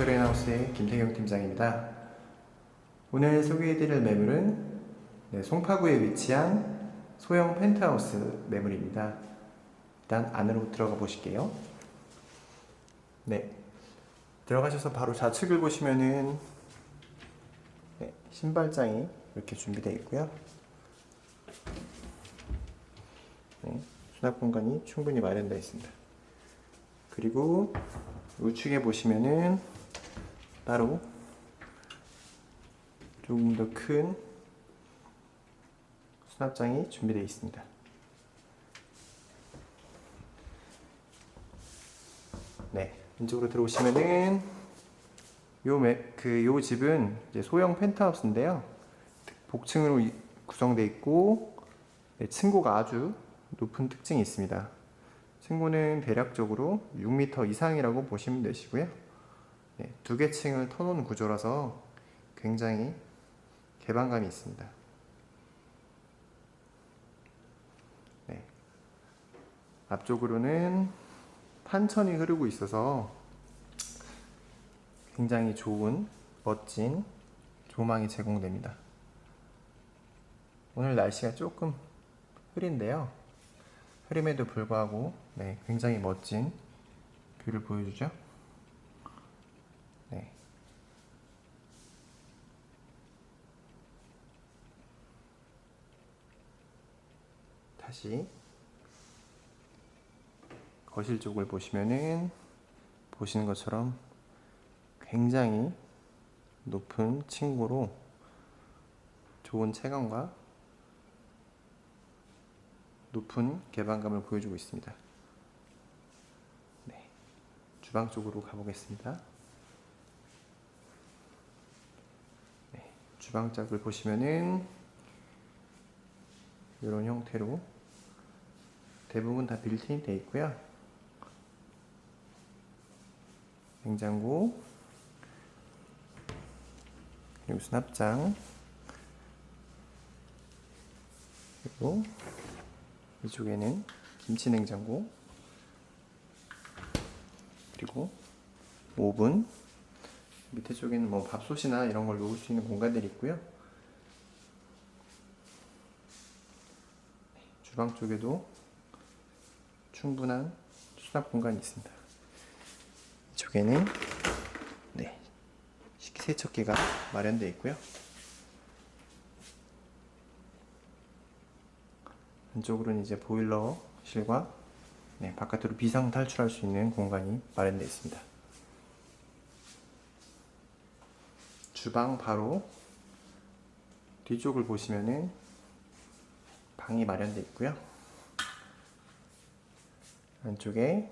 럭셔리하우스의 김태경 팀장입니다. 오늘 소개해드릴 매물은 네, 송파구에 위치한 소형 펜트하우스 매물입니다. 일단 안으로 들어가 보실게요. 네, 들어가셔서 바로 좌측을 보시면은 네, 신발장이 이렇게 준비되어 있고요. 네, 수납 공간이 충분히 마련되어 있습니다. 그리고 우측에 보시면은 따로 조금 더 큰 수납장이 준비되어 있습니다. 네, 왼쪽으로 들어오시면은 요그요 집은 이제 소형 펜트하우스인데요. 복층으로 이- 구성되어 있고 네, 층고가 아주 높은 특징이 있습니다. 층고는 대략적으로 6m 이상이라고 보시면 되시고요. 네, 두개 층을 터놓은 구조라서 굉장히 개방감이 있습니다. 네. 앞쪽으로는 탄천이 흐르고 있어서 굉장히 좋은 멋진 조망이 제공됩니다. 오늘 날씨가 조금 흐린데요. 흐림에도 불구하고 네, 굉장히 멋진 뷰를 보여주죠. 다시 거실 쪽을 보시면은 보시는 것처럼 굉장히 높은 층고로 좋은 체감과 높은 개방감을 보여주고 있습니다. 네, 주방 쪽으로 가보겠습니다. 네, 주방 짝을 보시면은 이런 형태로 대부분 다 빌트인 되어 있고요. 냉장고 그리고 수납장 그리고 이쪽에는 김치 냉장고 그리고 오븐 밑에 쪽에는 뭐 밥솥이나 이런 걸 놓을 수 있는 공간들이 있고요. 주방 쪽에도 충분한 수납 공간이 있습니다. 이쪽에는 네, 식기세척기가 마련되어 있고요. 안쪽으로는 이제 보일러실과 네, 바깥으로 비상 탈출할 수 있는 공간이 마련되어 있습니다. 주방 바로 뒤쪽을 보시면은 방이 마련되어 있고요. 안쪽에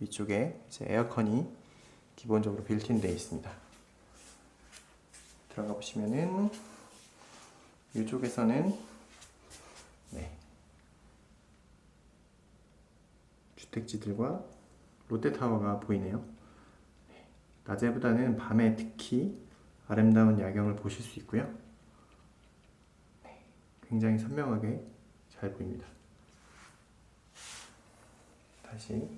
위쪽에 이제 에어컨이 기본적으로 빌트인 되어 있습니다. 들어가 보시면은 이쪽에서는 네, 주택지들과 롯데타워가 보이네요. 네, 낮에보다는 밤에 특히 아름다운 야경을 보실 수 있고요. 네, 굉장히 선명하게 잘 보입니다. 다시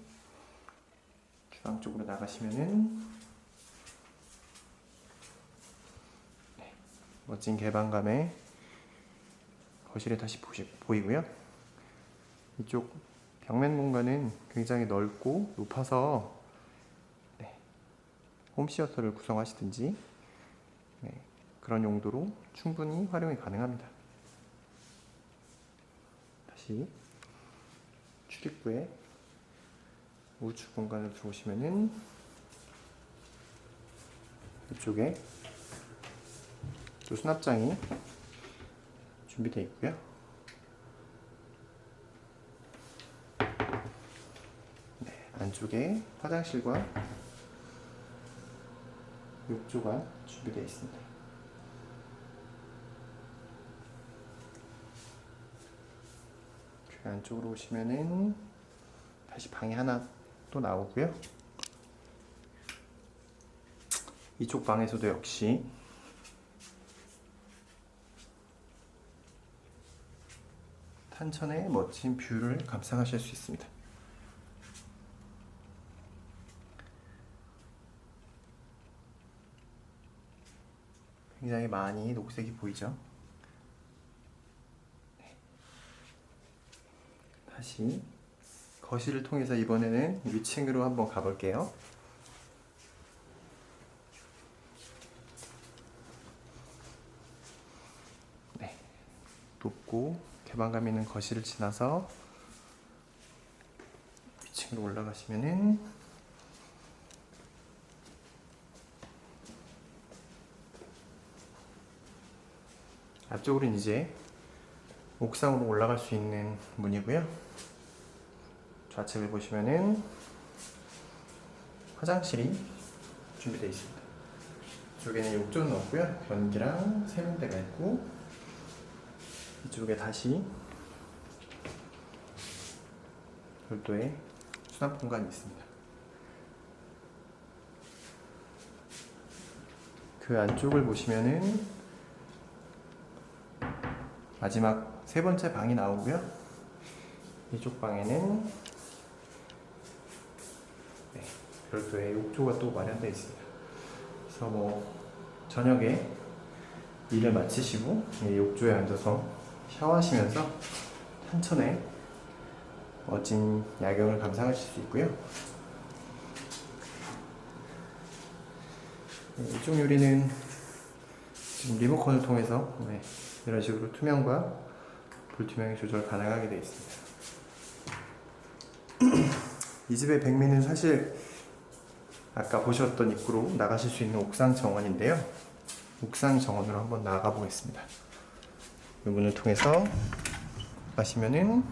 주방 쪽으로 나가시면은 네, 멋진 개방감에 거실에 다시 보시, 보이고요. 이쪽 벽면 공간은 굉장히 넓고 높아서 네, 홈시어터를 구성하시든지 네, 그런 용도로 충분히 활용이 가능합니다. 다시 출입구에 우측 공간을 들어오시면은 이쪽에 또 수납장이 준비되어 있고요. 네, 안쪽에 화장실과 욕조가 준비되어 있습니다. 그 안쪽으로 오시면은 다시 방이 하나 또 나오고요. 이쪽 방에서도 역시 탄천의 멋진 뷰를 감상하실 수 있습니다. 굉장히 많이 녹색이 보이죠? 네. 다시 거실을 통해서 이번에는 위층으로 한번 가볼게요. 네. 높고 개방감 있는 거실을 지나서 위층으로 올라가시면은 앞쪽으로는 이제 옥상으로 올라갈 수 있는 문이고요. 좌측을 보시면은 화장실이 준비되어 있습니다. 이쪽에는 욕조는 없고요. 변기랑 세면대가 있고 이쪽에 다시 별도의 수납 공간이 있습니다. 그 안쪽을 보시면은 마지막 세 번째 방이 나오고요. 이쪽 방에는 네, 별도의 욕조가 또 마련되어 있습니다. 그래서 뭐 저녁에 일을 마치시고 이 욕조에 앉아서 샤워하시면서 한천의 멋진 야경을 감상하실 수 있고요. 네, 이쪽 요리는 지금 리모컨을 통해서 네, 이런 식으로 투명과 불투명의 조절 가능하게 되어 있습니다. 이 집의 백미는 사실 아까 보셨던 입구로 나가실 수 있는 옥상 정원인데요. 옥상 정원으로 한번 나가 보겠습니다. 이 문을 통해서 가시면은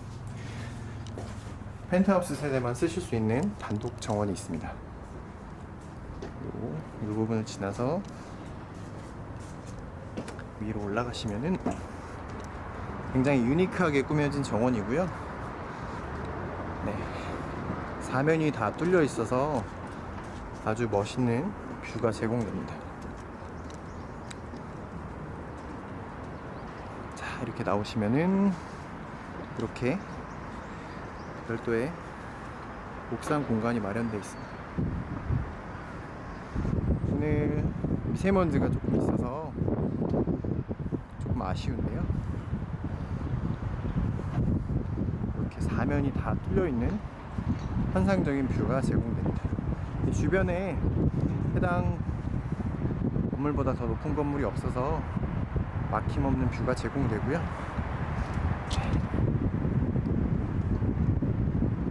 펜트하우스 세대만 쓰실 수 있는 단독 정원이 있습니다. 이 부분을 지나서 위로 올라가시면은 굉장히 유니크하게 꾸며진 정원이고요. 네. 사면이 다 뚫려 있어서 아주 멋있는 뷰가 제공됩니다. 자, 이렇게 나오시면은 이렇게 별도의 옥상 공간이 마련되어 있습니다. 오늘 미세먼지가 조금 있어서 조금 아쉬운데요. 이렇게 사면이 다 뚫려 있는 환상적인 뷰가 제공됩니다. 이 주변에 해당 건물보다 더 높은 건물이 없어서 막힘없는 뷰가 제공되고요.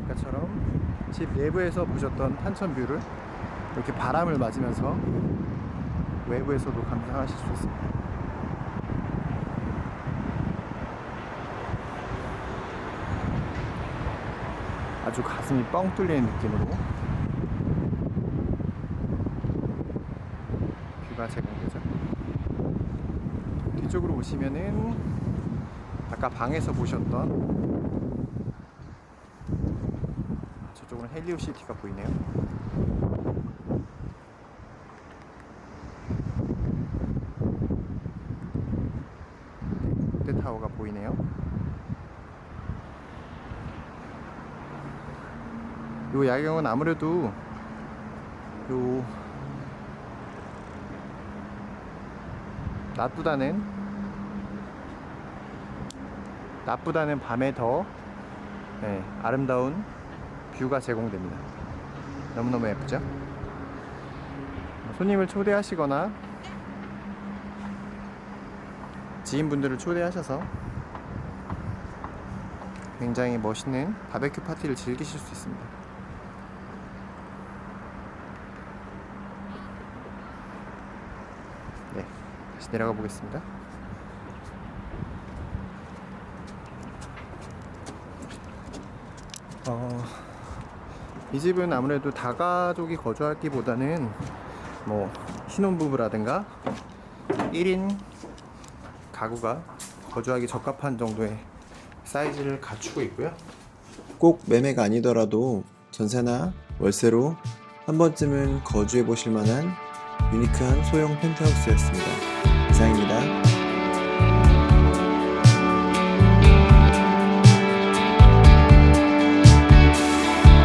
아까처럼 집 내부에서 보셨던 탄천 뷰를 이렇게 바람을 맞으면서 외부에서도 감상하실 수 있습니다. 아주 가슴이 뻥 뚫리는 느낌으로 뷰가 제공되죠. 뒤쪽으로 오시면은 아까 방에서 보셨던 저쪽은 헬리오 시티가 보이네요. 네, 롯데타워가 보이네요. 요 야경은 아무래도 요 나쁘다는 나쁘다는 밤에 더 네, 아름다운 뷰가 제공됩니다. 너무너무 예쁘죠? 손님을 초대하시거나 지인분들을 초대하셔서 굉장히 멋있는 바베큐 파티를 즐기실 수 있습니다. 네, 다시 내려가 보겠습니다. 어, 이 집은 아무래도 다가족이 거주하기보다는 뭐 신혼부부라든가 1인 가구가 거주하기 적합한 정도의 사이즈를 갖추고 있고요. 꼭 매매가 아니더라도 전세나 월세로 한 번쯤은 거주해 보실 만한 유니크한 소형 펜트하우스였습니다. 이상입니다.